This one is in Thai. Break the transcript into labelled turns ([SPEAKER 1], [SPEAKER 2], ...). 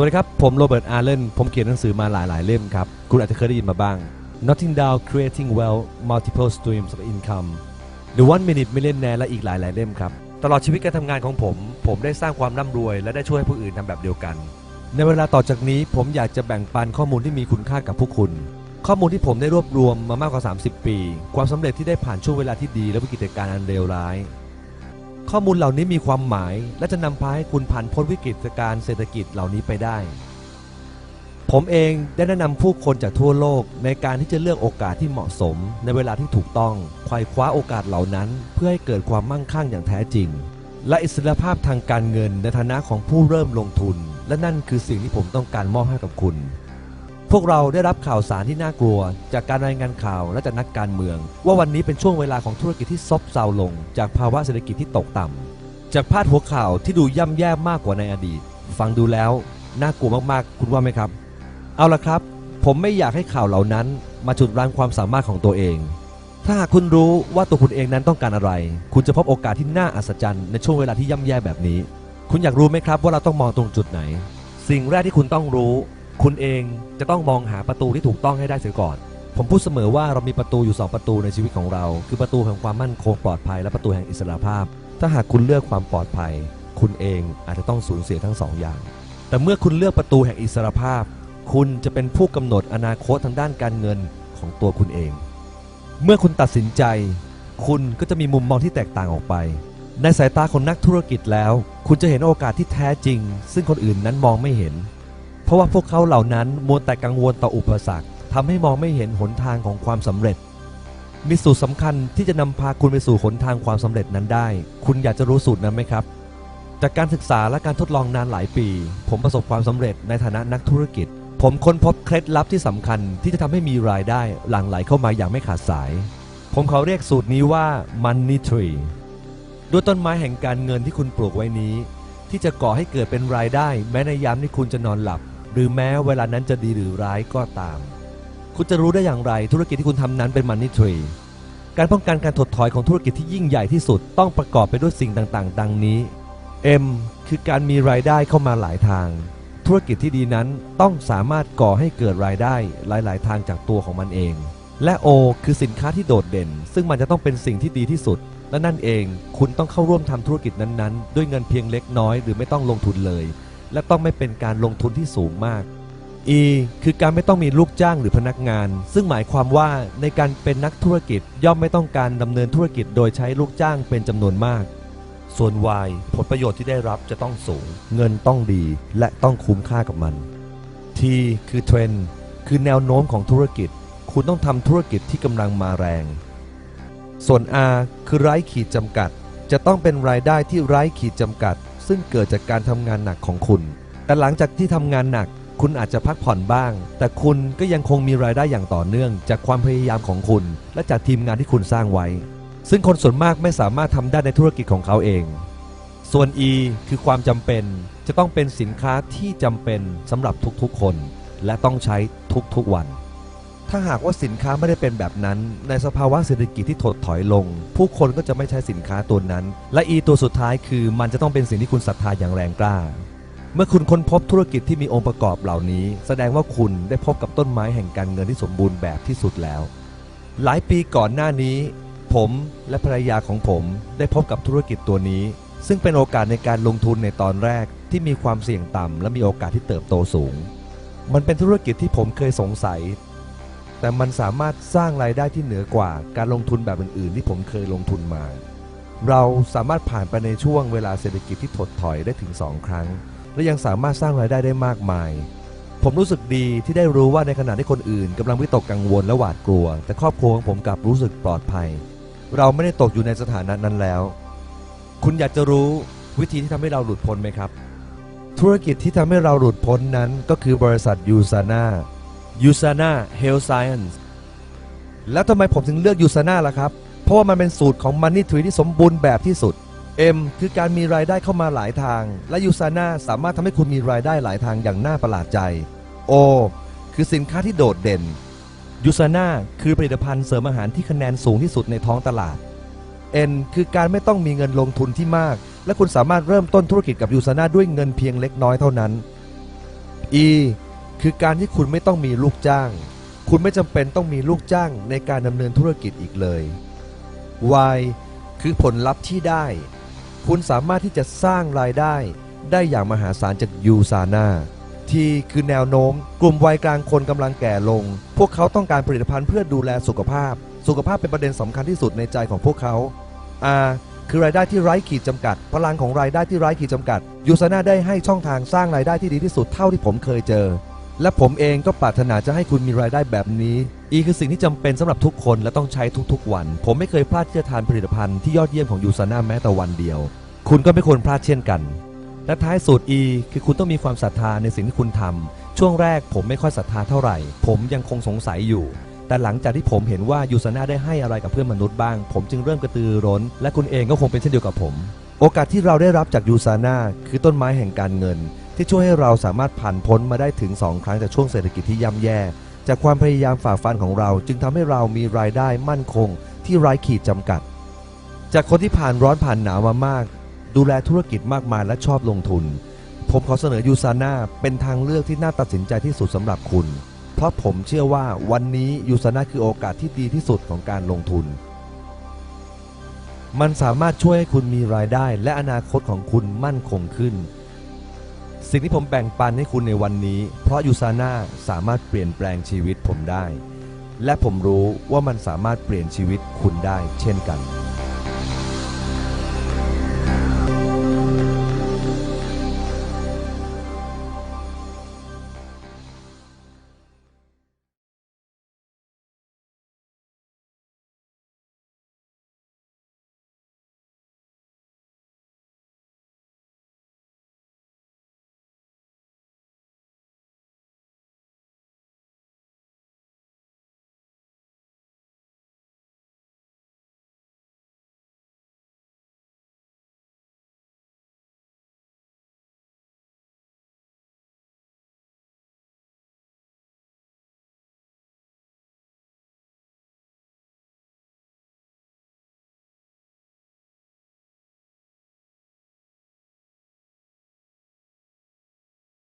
[SPEAKER 1] วัสดีครับ ผมโรเบิร์ต อาร์เลน ผมเขียนหนังสือมาหลาย ๆ เล่มครับ คุณอาจจะเคยได้ยินมาบ้าง Notting Down Creating Wealth Multiple Streams of Income The One Minute Millionaire และอีกหลาย ๆ เล่มครับ ตลอดชีวิตการทำงานของผม ผมได้สร้างความร่ำรวย และได้ช่วยให้ผู้อื่นทำแบบเดียวกัน ในเวลาต่อจากนี้ผมอยากจะแบ่งปันข้อมูลที่มีคุณค่ากับผู้คุณ ข้อมูลที่ผมได้รวบรวมมามากกว่า 30 ปี ความสำเร็จที่ได้ผ่านช่วงเวลาที่ดีและวิกฤตการณ์อันเลวร้าย ข้อมูลเหล่านี้มีความหมาย และจะนำพาให้คุณผ่านพ้นวิกฤตการเศรษฐกิจเหล่านี้ไปได้ ผมเองได้แนะนำผู้คนจากทั่วโลกในการที่จะเลือกโอกาสที่เหมาะสม ในเวลาที่ถูกต้องไขว่คว้าโอกาสเหล่านั้น เพื่อให้เกิดความมั่งคั่งอย่างแท้จริง และอิสรภาพทางการเงินในฐานะของผู้เริ่มลงทุน และนั่นคือสิ่งที่ผมต้องการมอบให้กับคุณ พวกเราได้รับข่าวสารที่น่ากลัว จากการรายงานข่าวและจากนักการเมือง ว่าวันนี้เป็นช่วงเวลาของธุรกิจที่ซบเซาลง จากภาวะเศรษฐกิจที่ตกต่ำจากพาดหัวข่าวที่ดูย่ำแย่มากกว่าในอดีต ฟังดูแล้วน่ากลัวมากๆ คุณว่าไหมครับ เอาละครับ ผมไม่อยากให้ข่าวเหล่านั้น มาจุดรั้งความสามารถของตัวเอง ถ้าหากคุณรู้ว่าตัวคุณเองนั้นต้องการอะไร คุณจะพบโอกาสที่น่าอัศจรรย์ในช่วงเวลาที่ย่ำแย่แบบนี้ คุณอยากรู้ไหมครับว่าเราต้องมองตรงจุดไหน สิ่งแรกที่คุณต้องรู้ คุณเองจะต้องมองหาประตูที่ถูกต้องให้ได้เสียก่อน ผมพูดเสมอว่าเรามีประตูอยู่ 2 ประตูในชีวิตของเรา คือประตูแห่งความมั่นคงปลอดภัยและประตูแห่งอิสระภาพ ถ้าหากคุณเลือกความปลอดภัย คุณเองอาจจะต้องสูญเสียทั้งสองอย่าง แต่เมื่อคุณเลือกประตูแห่งอิสระภาพ คุณจะเป็นผู้กำหนดอนาคตทางด้านการเงินของตัวคุณเอง เมื่อคุณตัดสินใจ คุณก็จะมีมุมมองที่แตกต่างออกไป ในสายตาของนักธุรกิจแล้ว คุณจะเห็นโอกาสที่แท้จริง ซึ่งคนอื่นนั้นมองไม่เห็น เพราะว่าพวกเขาเหล่านั้นมัวแต่กังวลต่ออุปสรรคทำให้มองไม่เห็นหนทางของความสำเร็จ มีสูตรสำคัญที่จะนำพาคุณไปสู่หนทางความสำเร็จนั้นได้ คุณอยากจะรู้สูตรนั้นไหมครับ จากการศึกษาและการทดลองนานหลายปี ผมประสบความสำเร็จในฐานะนักธุรกิจ ผมค้นพบเคล็ดลับที่สำคัญที่จะทำให้มีรายได้หลั่งไหลเข้ามาอย่างไม่ขาดสาย ผมเขาเรียกสูตรนี้ว่า Money Tree ด้วยต้นไม้แห่งการเงินที่คุณปลูกไว้นี้ ที่จะก่อให้เกิดเป็นรายได้ แม้ในยามที่คุณจะนอนหลับ หรือแม้เวลานั้นจะดีหรือร้ายก็ตาม คุณจะรู้ได้อย่างไรธุรกิจที่คุณทำนั้นเป็น Money Tree การป้องกันการถดถอยของธุรกิจที่ยิ่งใหญ่ที่สุดต้องประกอบไปด้วยสิ่งต่างๆ ดังนี้ M คือการมีรายได้เข้ามาหลายทาง ธุรกิจที่ดีนั้นต้องสามารถก่อให้เกิดรายได้หลาย ๆ ทางจากตัวของมันเอง และ O คือสินค้าที่โดดเด่น ซึ่งมันจะต้องเป็นสิ่งที่ดีที่สุด และนั่นเองคุณต้องเข้าร่วมทำธุรกิจนั้น ๆ ด้วยเงินเพียงเล็กน้อย หรือไม่ต้องลงทุนเลย และต้องไม่เป็นการลงทุนที่สูงมาก E คือการไม่ต้องมีลูกจ้างหรือพนักงาน ซึ่งหมายความว่าในการเป็นนักธุรกิจย่อมไม่ต้องการดำเนินธุรกิจโดยใช้ลูกจ้างเป็นจำนวนมาก ส่วน Y ผลประโยชน์ที่ได้รับจะต้องสูง เงินต้องดีและต้องคุ้มค่ากับมัน T คือเทรนด์คือแนวโน้มของธุรกิจ คุณต้องทำธุรกิจที่กำลังมาแรง ส่วน R คือไร้ขีดจำกัด จะต้องเป็นรายได้ที่ไร้ขีดจำกัด ซึ่งเกิดจากการทำงานหนักของคุณ แต่หลังจากที่ทำงานหนัก คุณอาจจะพักผ่อนบ้าง แต่คุณก็ยังคงมีรายได้อย่างต่อเนื่อง จากความพยายามของคุณ และจากทีมงานที่คุณสร้างไว้ ซึ่งคนส่วนมากไม่สามารถทำได้ในธุรกิจของเขาเอง ส่วน E คือความจำเป็น จะต้องเป็นสินค้าที่จำเป็นสำหรับทุกๆคน และต้องใช้ทุกๆวัน ถ้าหากว่าสินค้าไม่ได้เป็นแบบนั้น ในสภาวะเศรษฐกิจที่ถดถอยลง ผู้คนก็จะไม่ใช้สินค้าตัวนั้น และ E ตัวสุดท้ายคือ มันจะต้องเป็นสิ่งที่คุณศรัทธาอย่างแรงกล้า เมื่อคุณค้นพบธุรกิจที่มีองค์ประกอบเหล่านี้ แสดงว่าคุณได้พบกับต้นไม้แห่งการเงินที่สมบูรณ์แบบที่สุดแล้ว หลายปีก่อนหน้านี้ ผมและภรรยาของผมได้พบกับธุรกิจตัวนี้ ซึ่งเป็นโอกาสในการลงทุนในตอนแรกที่มีความเสี่ยงต่ำและมีโอกาสที่เติบโตสูง มันเป็นธุรกิจที่ผมเคยสงสัย แต่มันสามารถสร้างรายได้ที่เหนือกว่าการลงทุนแบบอื่นๆ ที่ผมเคยลงทุนมา เราสามารถผ่านไปในช่วงเวลาเศรษฐกิจที่ถดถอยได้ถึง 2 ครั้ง และยังสามารถสร้างรายได้ได้มากมาย ผมรู้สึกดีที่ได้รู้ว่าในขณะที่คนอื่นกำลังวิตกกังวลและหวาดกลัว แต่ครอบครัวของผมกลับรู้สึกปลอดภัย เราไม่ได้ตกอยู่ในสถานะนั้นแล้ว คุณอยากจะรู้วิธีที่ทำให้เราหลุดพ้นไหมครับ ธุรกิจที่ทำให้เราหลุดพ้นนั้นก็คือบริษัทยูซาน่า ยูซาน่าเฮล t h Science แล้วทำไมผมถึงเลือกยูซาน่าล่ะครับ เพราะว่ามันเป็นสูตรของ Money Tree ที่สมบูรณ์แบบที่สุด M คือการมีรายได้เข้ามาหลายทาง และยูซาน่าสามารถทำให้คุณมีรายได้หลายทางอย่างน่าประหลาดใจ O คือสินค้าที่โดดเด่นยูซาน่าคือผลิตภัณฑ์เสริมอาหารที่คะแนนสูงที่สุดในท้องตลาด N คือการไม่ต้องมีเงินลงทุนที่มาก และคุณสามารถเริ่มต้นธุรกิจกับยูซาน่าด้วยเงินเพียงเล็กน้อยเท่านั้น E คือการที่คุณไม่ต้องมีลูกจ้าง คุณไม่จำเป็นต้องมีลูกจ้างในการดำเนินธุรกิจอีกเลย Y คือผลลัพธ์ที่ได้ คุณสามารถที่จะสร้างรายได้ได้อย่างมหาศาลจากยูซาน่า T คือแนวโน้ม กลุ่มวัยกลางคนกำลังแก่ลง พวกเขาต้องการผลิตภัณฑ์เพื่อดูแลสุขภาพ สุขภาพเป็นประเด็นสำคัญที่สุดในใจของพวกเขา R คือรายได้ที่ไร้ขีดจำกัด พลังของรายได้ที่ไร้ขีดจำกัดยูซาน่าได้ให้ช่องทางสร้างรายได้ที่ดีที่สุดเท่าที่ผมเคยเจอ และผมเองก็ปรารถนาจะให้คุณมีรายได้แบบนี้ E คือสิ่งที่จำเป็นสำหรับทุกคนและต้องใช้ทุกๆ วัน ผมไม่เคยพลาดที่จะทานผลิตภัณฑ์ที่ยอดเยี่ยมของยูซาน่าแม้แต่วันเดียว คุณก็ไม่ควรพลาดเช่นกัน และท้ายสุด E คือคุณต้องมีความศรัทธาในสิ่งที่คุณทำช่วงแรกผมไม่ค่อยศรัทธาเท่าไหร่ ผมยังคงสงสัยอยู่ แต่หลังจากที่ผมเห็นว่ายูซาน่าได้ให้อะไรกับเพื่อนมนุษย์บ้าง ผมจึงเริ่มกระตือร้น และคุณเองก็คงเป็นเช่นเดียวกับผม โอกาสที่เราได้รับจากยูซาน่าคือต้นไม้แห่งการเงิน ที่ช่วยให้เราสามารถผ่านพ้นมาได้ถึง 2 ครั้งจากช่วงเศรษฐกิจที่ย่ำแย่ จากความพยายามฝ่าฟันของเรา จึงทำให้เรามีรายได้มั่นคง ที่ไร้ขีดจำกัด จากคนที่ผ่านร้อนผ่านหนาวมามาก ดูแลธุรกิจมากมายและชอบลงทุน ผมขอเสนอยูซาน่าเป็นทางเลือกที่น่าตัดสินใจที่สุดสำหรับคุณ เพราะผมเชื่อว่าวันนี้ยูซาน่าคือโอกาสที่ดีที่สุดของการลงทุนมันสามารถช่วยให้คุณมีรายได้และอนาคตของคุณมั่นคงขึ้น สิ่งที่ผมแบ่งปันให้คุณในวันนี้ เพราะยูซาน่าสามารถเปลี่ยนแปลงชีวิตผมได้ และผมรู้ว่ามันสามารถเปลี่ยนชีวิตคุณได้เช่นกัน